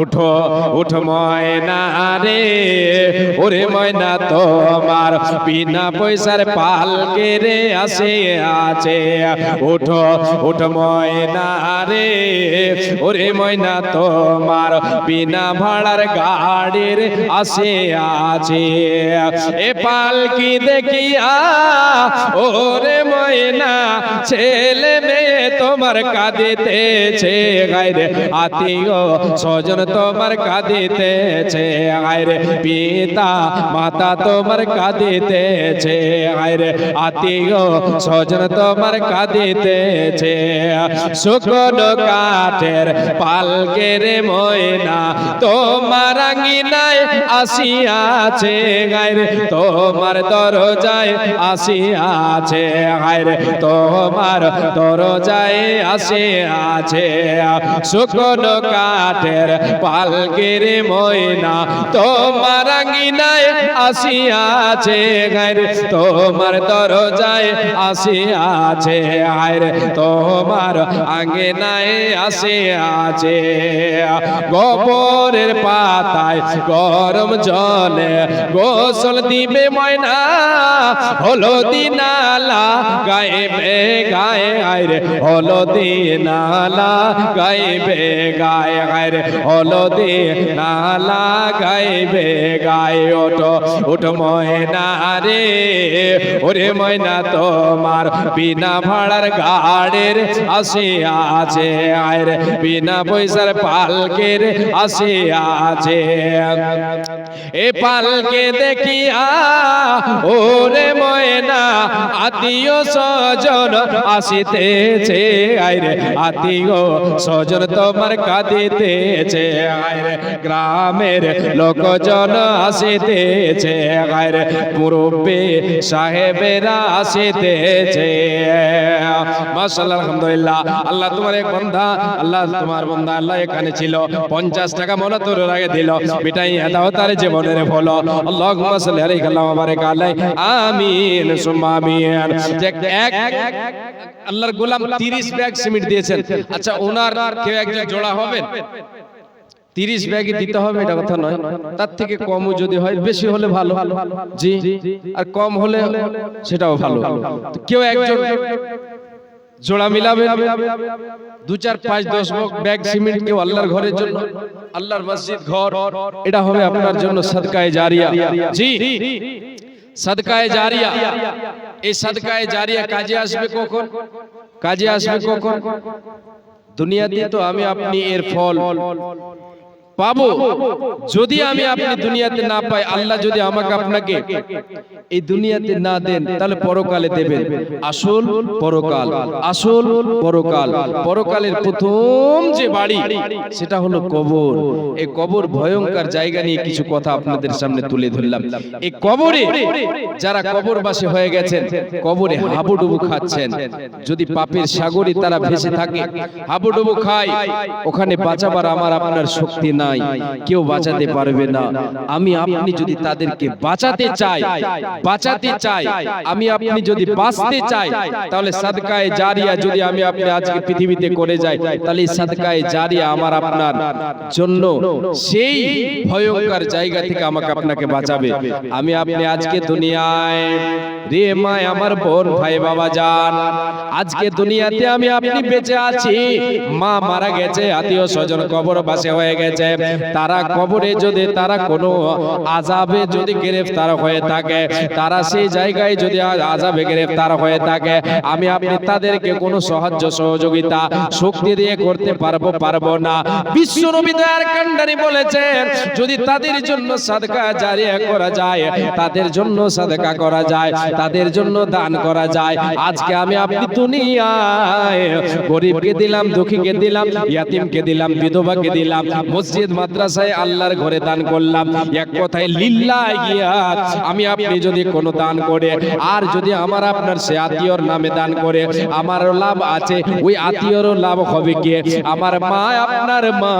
উঠো, উঠ ময়না রে। ওরে ময়না, তোমার বিনা পয়সার পালকে রে আসে, আছে। উঠো, উঠ ময়না রে। ওরে ময়না, তোমার বিনা ভাড়ার গাড়ির আসে, আছে। এ পালকি দেখিয়া, ওরে ময়না, ছেলে মেয়ে তোমার কাঁদিতেছে, গাইরে আত্মীয় স্বজন তোমার কাঁদিতেছে, গাইরে পিতা, মাতা তোমার কাঁদিতেছে, গাইরে আত্মীয় স্বজন তোমার কাঁদিতেছে। শুকনো কাঠের পালকের ময়না তোমার আঙ্গিনায় আসিয়াছে, গাইরে তোমার দরজায় আসিয়াছে, গাইরে তোমার দরজায় আছে? শুকনো কাঠের পালকের ময়না। তোমার আঙ্গিনায় আসিয়াছে গায়ের তোমার দরজায় আসিয়াছে গাইরে তোমার আঙ্গিনায় আসিয়াছে গোবরের পাতায় গরম জলে গোসল দিবে ময়না। হলদি নালা গাইবে গায়ে আইরে হলদি নালা গাইবে গায়ে আইরে হলদি নালা গাইবে গায়ে ওঠো উঠ ময়না রে, ওরে ময়না তোমার বিনা ভাড়ার গাড়ির আসে আছে আইরে বিনা পয়সার পালকের আসে আছে। এ পালকে দেখিয়া ওরে ময়না আত্মীয় স্বজন আসিতেছে আইরে আত্মীয় স্বজন তোমার কাঁদিতেছে আইরে গ্রামের লোকজন আসিতেছে আইরে মুরব্বী সাহেবেরা আসিতেছে মাশাআল্লাহ, আলহামদুলিল্লাহ। আল্লাহ তোমার এক বন্ধা, আল্লাহ তোমার বন্ধা, আল্লাহ এখানে ছিল। পঞ্চাশ টাকা মনে তোর আগে দিল, মিটাই দাও তার জীবনের ফল। আল্লাহ সাল্লি আলাইহি আল্লাহ বারাক আমিন, সুম্মা আমিন। আল্লাহর গোলাম 30 ব্যাগ সিমেন্ট দিয়েছেন। আচ্ছা ওনার কেউ একজন জোড়া হবেন? তিরিশ ব্যাগে দিতে হবে, এটা কথা নয়। তার থেকে কমও যদি হয়, বেশি হলে ভালো। জি, আর কম হলে সেটাও ভালো। কেউ একজন জোড়া মিলাবে দু চার পাঁচ দশ ব্যাগ সিমেন্ট কেউ আল্লাহর ঘরের জন্য, আল্লাহর মসজিদ, ঘর, এটা হবে আপনার জন্য সদকায়ে জারিয়া। জি, সদকায়ে জারিয়া। এই সদকায়ে জারিয়া কাজে আসবে কখন? কাজে আসবে কখন? দুনিয়াতে তো আমি আপনি এর ফল। পাবো। যদি আমি আপনি দুনিয়াতে না পাই আল্লাহ যদি আমাকে আপনাকে এই দুনিয়াতে না দেন তাহলে পরকালে দেবেন। আসল পরকাল। আসল পরকাল। পরকালের প্রথম যে বাড়ি সেটা হলো কবর। এই কবর ভয়ঙ্কর জায়গা নিয়ে কিছু কথা আপনাদের সামনে তুলে ধরলাম। এই কবরে যারা কবরবাসী হয়ে গেছেন কবরে হাবুডুবু খাচ্ছেন। যদি পাপের সাগরে তারা ভেসে থাকে হাবুডুবু খায়। ওখানে বাঁচাবার আমার আপনার শক্তি নাই, কেউ বাঁচাতে পারবে না। আমি আপনি যদি তাদেরকে বাঁচাতে চাই বাঁচাতে চাই, আমি আপনি যদি বাঁচতে চাই, তাহলে সাদকায়ে জারিয়া যদি আমি আপনি আজকে পৃথিবীতে করে যাই, তাহলে সাদকায়ে জারিয়া আমার আপনার জন্য সেই ভয়ঙ্কর জায়গা থেকে আমাকে আপনাকে বাঁচাবে। আমি আপনি আজকে দুনিয়ায়, রে মায় আমার বোন, ভাই, বাবা যান আজকে দুনিয়াতে আমি আপনি বেঁচে আছি। মা মারা গেছে, আত্মীয় স্বজন কবর বাসে হয়ে গেছে। তারা কবরে যদি তারা কোনো আজাবে যদি গ্রেফতার হয়ে থাকে, তারা সেই জায়গায় যদি আজাবে গ্রেফতার হয়ে থাকে, আমি আপনি তাদেরকে কোনো সাহায্য সহযোগিতা শক্তি দিয়ে করতে পারব পারব না। বিশ্ব নবী দয়ার কান্ডারি বলেছেন, যদি তাদের জন্য সাদকা জারিয়া করা যায়, তাদের জন্য সাদকা করা যায়, তাদের জন্য দান করা যায়। আজকে আমি আপনি দুনিয়ায় গরিবকে দিলাম, দুঃখীকে দিলাম, ইয়াতিমকে দিলাম, বিধবাকে দিলাম, মসজিদ মাদ্রাসায় আল্লাহর ঘরে দান করলাম। এক কথায় লিল্লাহ গিয়াত আমি আপনি যদি কোনো দান করে, আর যদি আমার আপনার সে আত্মীয়র নামে দান করে, আমারও লাভ আছে, ওই আত্মীয়রও লাভ হবে কি? আমার মা আপনার মা,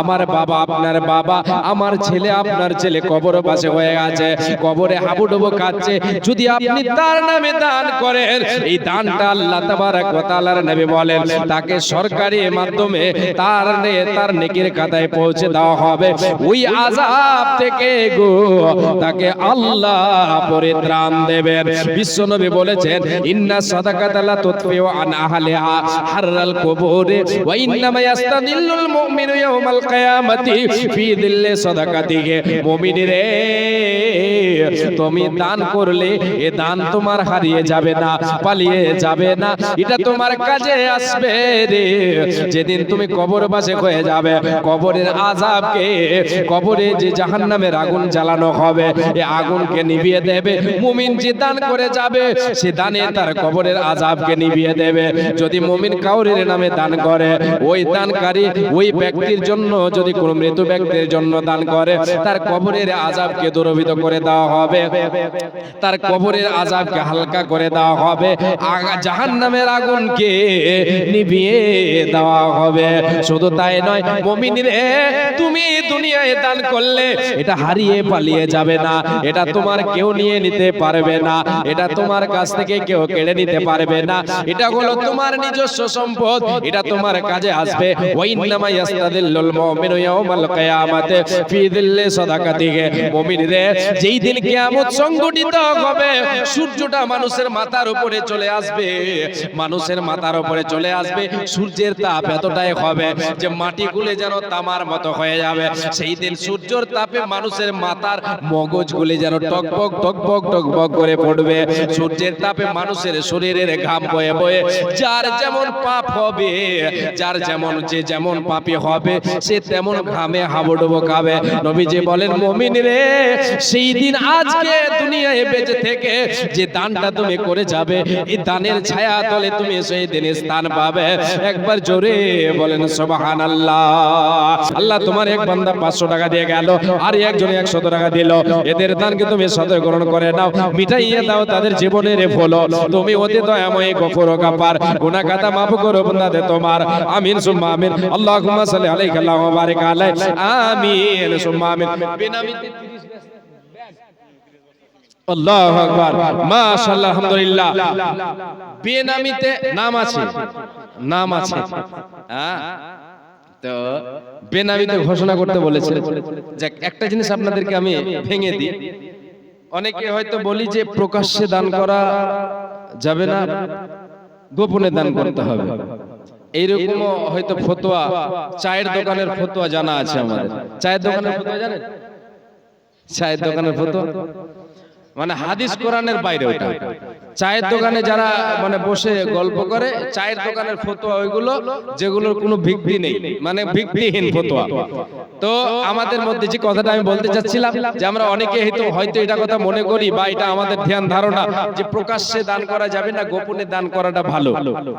আমার বাবা আপনার বাবা, আমার ছেলে আপনার ছেলে কবর পাশে হয়ে আছে কবরে হাবুডুবু খাচ্ছে। যদি আপনি তার নামে দান করেন, এই দানটা আল্লাহ তাবারাক ওয়া তাআলার নবী বলেন, তাকে সরকারি মাধ্যমে তার তার নেকির খাতায় পৌঁছে দেওয়া হবে। ওই আযাব থেকে গো, তাকে আল্লাহ পরিত্রাণ দেবেন। বিশ্বনবী বলেছেন, ইন্না সাদাকাতা লা তুতফিউ আন আহলিহা হাররাল কুবুরে ওয়া ইন্নামা ইয়াস্তাদিল্লুল মুমিনু ইয়াউমাল কিয়ামাতি ফি দিল্লি মুমিন রে তুমি দান করলে এ দান তোমার হারিয়ে যাবে না, পালিয়ে যাবে না। এটা তোমার কাজে আসবে রে। যেদিন তুমি কবর বাসে হয়ে যাবে, কবরের আযাবকে কবরে যে জাহান্নামের আগুন জ্বালানো হবে এই আগুনকে নিভিয়ে দেবে, মুমিন যে দান করে যাবে, সে দানে তার কবরের আযাবকে নিভিয়ে দেবে। যদি মুমিন কাউরের নামে দান করে, ওই দানকারী ওই ব্যক্তির জন্য, যদি কোনো মৃত ব্যক্তির জন্য দান করে, তার কবরের আযাবকে দূরভীত করে দেওয়া হবে। তার কবরের আযাবকে হালকা করে দেওয়া হবে। জাহান্নামের আগুনকে নিভিয়ে দেওয়া হবে। শুধু তাই নয় মুমিন রে তুমি দুনিয়ায় দান করলে এটা হারিয়ে পালিয়ে যাবে না। এটা তোমার কেউ নিয়ে নিতে পারবে না। এটা তোমার কাছ থেকে কেউ কেড়ে নিতে পারবে না। এটা হলো তোমার নিজস্ব সম্পদ। এটা তোমার কাজে আসবে। ওয়াইন্নামা ইয়াস্তাদিল্লুল মুমিনু ইয়াউমাল কিয়ামাতে। ফি দিল্লি সাদাকাতিহি। মুমিন রে, যেই দিন কিয়ামত সংগঠিত হবে, সূর্যটা মানুষের মাথার উপরে চলে আসবে। মানুষের মাথার উপরে চলে আসবে। সূর্যের তাপ এতটাই হবে যে মাটিগুলো যেন তামার মতো হয়ে যাবে। সেই দিন সূর্যের তাপে মানুষের মাথার মগজগুলি যেন টকবক টকবক টকবক করে পড়বে। সূর্যের তাপে মানুষের শরীরের ঘাম বয়ে বয়ে যার যেমন পাপ হবে, যার যেমন, যে যেমন পাপি হবে, সে তেমন ঘামে হাবুডুবো খাবে। নবীজি বলেন, মমিন রে, সেই দিন আজকে দুনিয়ায় বেঁচে থেকে যে দানটা তুমি করে যাবে, এই দানের ছায়া তলে তুমি সেই দিনে স্থান পাবে। একবার জোরে বলেন সুবহান আল্লাহ তোমার এক বান্দা পাঁচশো টাকা দিয়ে গেল আর একজন একশো টাকা দিল। এদের দানকে তুমি সদয় গ্রহণ করে নাও মিটাইয়ে দাও তাদের জীবনের ফলো। তুমি অতি দয়াময় গফর কাপার গুনাহ খাতা মাফ করো বন্দাতে তোমার। আমিন সুম্মা আমিন। আল্লাহুম্মা সাল্লি আলাইহি আল্লাহুম্মা বারিক আলাই। আমিন সুম্মা আমিন। বেনামি আল্লাহু আকবার। মাশাআল্লাহ আলহামদুলিল্লাহ। বেনামিতে নাম আছে। নাম আছে। হ্যাঁ? তো বেনামিতে ঘোষণা করতে বলেছে যাক একটা জিনিস আপনাদেরকে আমি ভেঙে দিই। অনেকে হয়তো বলি যে প্রকাশ্যে দান করা যাবে না গোপনে দান করতে হবে। এইরকম হয়তো ফতোয়া চায়ের দোকানের ফতোয়া জানা আছে আমাদের। চায়ের দোকানের ফতোয়া জানেন? চায়ের দোকানের ফতোয়া? মানে হাদিস কোরআনের বাইরে ওটা চায়ের দোকানে যারা মানে বসে গল্প করে চায়ের দোকানের ফতোয়া ওইগুলো যেগুলোর কোনো ভিত্তি নেই মানে ভিত্তিহীন ফতোয়া। তো আমাদের মধ্যে যে কথাটা আমি বলতে চাচ্ছিলাম যে আমরা অনেকে হয়তো হয়তো এটা কথা মনে করি বা এটা আমাদের ধ্যান ধারণা যে প্রকাশ্যে দান করা যাবে না গোপনে দান করাটা ভালো।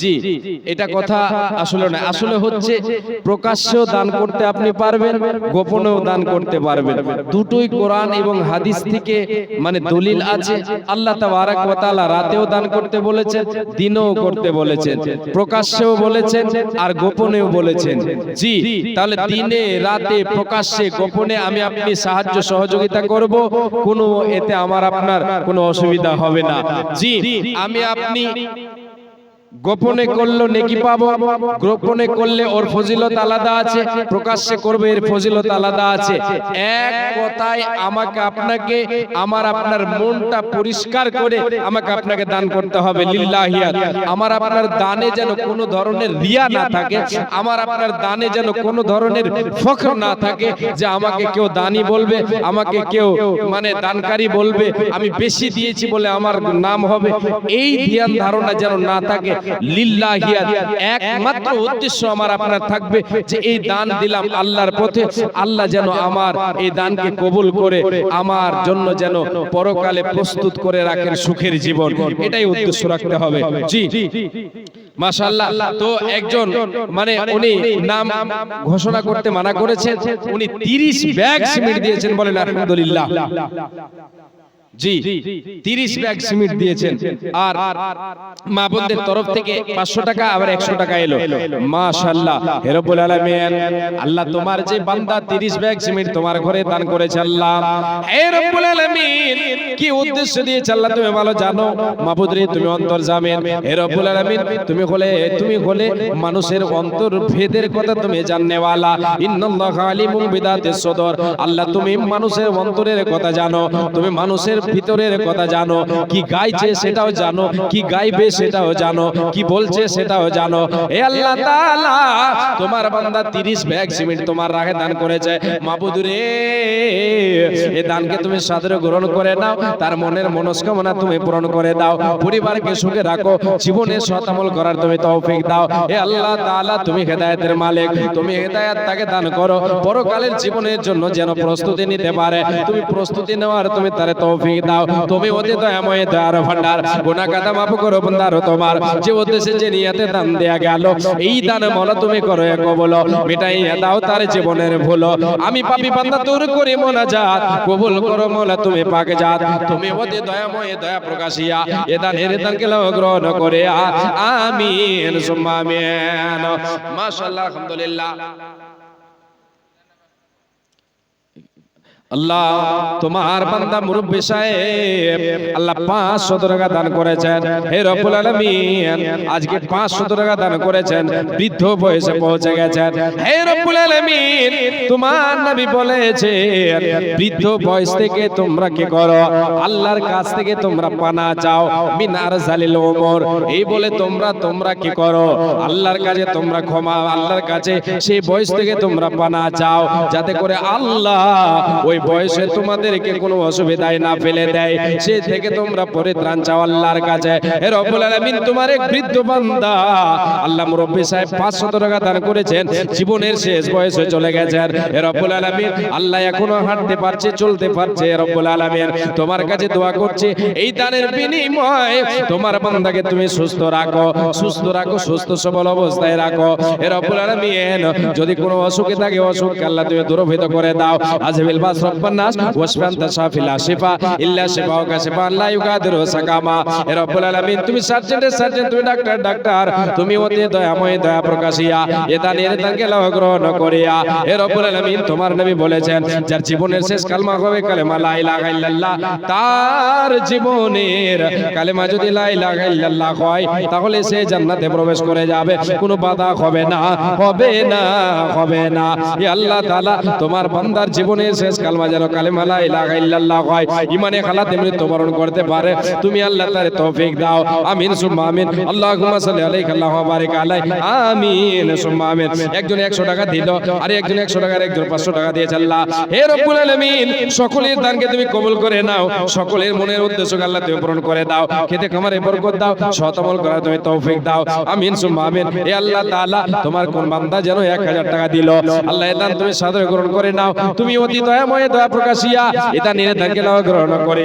জি এটা কথা আসলে না আসলে হচ্ছে প্রকাশ্যেও দান করতে আপনি পারবেন গোপনেও দান করতে পারবেন দুটোই কোরআন এবং হাদিস থেকে মানে দলিল আছে। আল্লাহ তাবারাক ওয়া তাআলা রাতেও দান করতে বলেছেন দিনেও করতে বলেছেন প্রকাশ্যেও বলেছেন আর গোপনেও বলেছেন। জি তাহলে দিনে রাতে প্রকাশ্যে গোপনে আমি আপনি সাহায্য সহযোগিতা করব কোনো এতে আমার আপনার কোনো অসুবিধা হবে না। জি আমি আপনি গোপনে করলে নেকি পাবো? গোপনে করলে ওর ফজিলত আলাদা আছে প্রকাশ্যে করবে এর ফজিলত আলাদা আছে। এক কথায় আমাকে আপনাকে আমার আপনার মনটা পরিষ্কার করে আমাকে আপনাকে দান করতে হবে লিল্লাহিয়াত আমার আপনার দানে যেন কোনো ধরনের রিয়া না থাকে আমার আপনার দানে যেন কোনো ধরনের ফখর না থাকে যে আমাকে কেউ দানি বলবে আমাকে কেউ মানে দানকারী বলবে আমি বেশি দিয়েছি বলে আমার নাম হবে। এই ধ্যান ধারণা যেন না থাকে একমাত্র উদ্দেশ্য আমার আপনার থাকবে যে এই দান দিলাম আল্লাহর পথে। আল্লাহ যেন আমার এই দানকে কবুল করে, আমার জন্য যেন পরকালে প্রস্তুত করে রাখেন সুখের জীবন। এটাই উদ্দেশ্য রাখতে হবে। জি মাশাআল্লাহ। তো একজন মানে উনি নাম ঘোষণা করতে মানা করেছেন। উনি 30 ব্যাগ সিমেন্ট দিয়েছেন বলেন, আলহামদুলিল্লাহ। জি তিরিশ ব্যাগ সিমেন্ট দিয়েছেন। আর মা বোনদের তরফ থেকে পাঁচশো টাকা আবার একশো টাকা এলো। মাশাল্লাহ হেরবুল আলমিন আল্লাহ তোমার যে বান্দা তিরিশ ব্যাগ সিমেন্ট তোমার ঘরে দান করেছে আল্লাহ। হে রব্বুল আলামিন কি উদ্দেশ্য দিয়েছে আল্লাহ তুমি ভালো জানো? মাহবুদরে তুমি অন্তর জামেন। হে রব্বুল আলামিন তুমি হলে তুমি হলে মানুষের অন্তর ভেদের কথা তুমি জাননেওয়ালা। ইন্নাল্লাহ আলিমুম বিদাতিস সদর। আল্লাহ তুমি মানুষের অন্তরের কথা জানো। তুমি মানুষের ভিতরের কথা জানো, কি গাইছে সেটাও জানো, কি গাইবে সেটাও জানো, কি বলছে সেটাও জানো। হে আল্লাহ তাআলা তোমার বান্দা 30 ব্যাগ সিমেন্ট তোমার রাহে দান করেছে। মাহবুদরে এই দানকে তুমি সাদরে গ্রহণ করে নাও, তার মনের মনস্কামনা তুমি পূরণ করে দাও। পরিবারকে সুখে রাখো, জীবনে সৎ আমল করার তুমি তৌফিক দাও। হে আল্লাহ তাআলা তুমি হেদায়েতের মালিক, তুমি হেদায়েত তাকে দান করো। পরকালের জীবনের জন্য যেন প্রস্তুতি নিতে পারে, তুমি প্রস্তুতি নেওয়ার তুমি তারে তৌফিক দাও তুমি অতি দয়াময় দয়ার ভান্ডার গুনাহ কাদা মাফ করো বান্দার তোমার, যে উদ্দেশ্যে যে নিয়তে দান দেয়া গেল, এই দান মলা তুমি করো এক বলো মিটাইয়া দাও তার জীবনের ভুল। আমি পাপি বান্দা তোর করি মোনাজাত কবুল করো মোলা তুমি পাক জাত। তুমি অতি দয়াময়, দয়া প্রকাশিয়া, এ দানের দানকে লও গ্রহণ করে আমিন, সুম্মা মাশাআল্লাহ, আলহামদুলিল্লাহ। আল্লাহ, তোমার বান্দা মুরব্বি সাহেব, আল্লাহ 500 টাকা দান করেছেন। হে রব্বুল আলামিন, আজকে 500 টাকা দান করেছেন, বৃদ্ধ বয়সে পৌঁছে গেছেন। হে রব্বুল আলামিন, তোমার নবী বলেছে বৃদ্ধ বয়স থেকে তোমরা কি করো? আল্লাহর কাছ থেকে তোমরা পানা চাও মিনার জালিল ওমর এই বলে তোমরা তোমরা কি করো? আল্লাহর কাছে তোমরা ক্ষমা, আল্লাহর কাছে সেই বয়স থেকে তোমরা পানা চাও, যাতে করে আল্লাহ ওই বয়সে তোমাদেরকে কোনো অসুবিধায় না ফেলে দেয়। সে থেকে তোমরা পরিত্রাণ চাও আল্লাহর কাছে। হে রব্বুল আলামিন, তোমার এক বৃদ্ধ বান্দা আল্লাহ মুরব্বি সাহেব 500 টাকা দান করেছেন। জীবনের শেষ বয়সে চলে গেছেন। হে রব্বুল আলামিন, আল্লাহ এখনও হাঁটতে পারছে, চলতে পারছে। হে রব্বুল আলামিন, তোমার কাছে দোয়া করছে, এই দানের বিনিময়ে তোমার বান্দাকে তুমি সুস্থ রাখো সুস্থ রাখো, সুস্থ সবল অবস্থায় রাখো। হে রব্বুল আলামিন, যদি কোনো অসুখে থাকে অসুখ আল্লাহ তুমি দূরভূত করে দাও। আজবিল বাস রব্বান্নাস ওয়াসফান্তা শাফিলা শিফা ইল্লা শিফাউকা শিফা লা ইউগাদিরু সাকামা হে রব্বুল আলামিন তুমি সার্জেন্টের সার্জেন্ট তুমি ডাক্তার ডাক্তার তুমি অতি দয়াময় দয়া প্রকাশিয়া এ দানের দানকে লাভ গ্রহণ করিয়া। হে রব্বুল আলামিন তোমার নবী বলেছেন যার জীবনের শেষ কালমা হবে কালেমা লা ইলাহা ইল্লাল্লাহ। তার জীবনের কালেমা যদি লা ইলাহা ইল্লাল্লাহ হয় তাহলে সে জান্নাতে প্রবেশ করে যাবে। কোনো বাধা হবে না হবে না হবে না। হে আল্লাহ তাআলা তোমার বান্দার জীবনের শেষ কালমা যেন কালেমা ইলাহা ইল্লাল্লাহ হয়। ইমানে খালাতে মৃত্যুবরণ করতে পারে। তুমি আল্লাহ তারে তৌফিক দাও। আমিন, সুম্মা আমিন। আল্লাহুম্মা সাল্লি আলাইহি আল্লাহুম্মা বারিক আলাইহি আমিন, সুম্মা আমিন। একজন 100 টাকা দিল, আর একজন 100 টাকার একজন 500 টাকা দিয়েছে আল্লাহ। হে রব্বুল আলামিন, সকলের দানকে তুমি কবুল করে নাও। সকলের মনের উদ্দেশ্য আল্লাহ তুমি পূরণ করে দাও। খেতে খামারে বরকত দাও, সৎ আমল করার তুমি তৌফিক দাও। আমিন, সুম্মা আমিন। হে আল্লাহ তাআলা, তোমার কোন বান্দা যেন 1000 টাকা দিল, আল্লাহ এই দান তুমি সাদরে গ্রহণ করে নাও। তুমি অতি দয়াময় দয়া প্রকাশিয়া এটা নিরে নাও গ্রহণ করে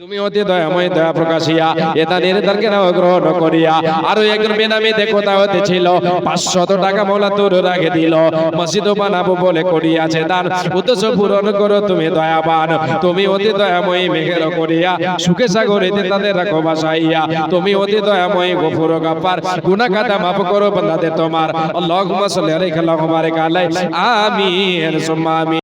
তুমি অতি দয়াময় দয়া প্রকাশিয়া এটা নির্ধারকে নাও গ্রহণ করিয়া? আরও একজন বেনামি দেখো তা হতে ছিল পাঁচশত টাকা মৌলা তোর রাখে দিল, মসজিদ বানাবো বলে করিয়াছে দান উদ্দেশ্য পূরণ করো, তুমি দয়াবান, তুমি অতি দয়াময় মেঘের করিয়া, সুখে সাগরেতে তাদের রাখো বাসাইয়া। তুমি অতি দয়াময় গফুর গাপার গুনা কাটা মাফ করো বান্দাদের তোমার। আল্লাহুম্মা সাল্লি আলাইহি ওয়া সাল্লাম আমিন, সুম্মা আমিন।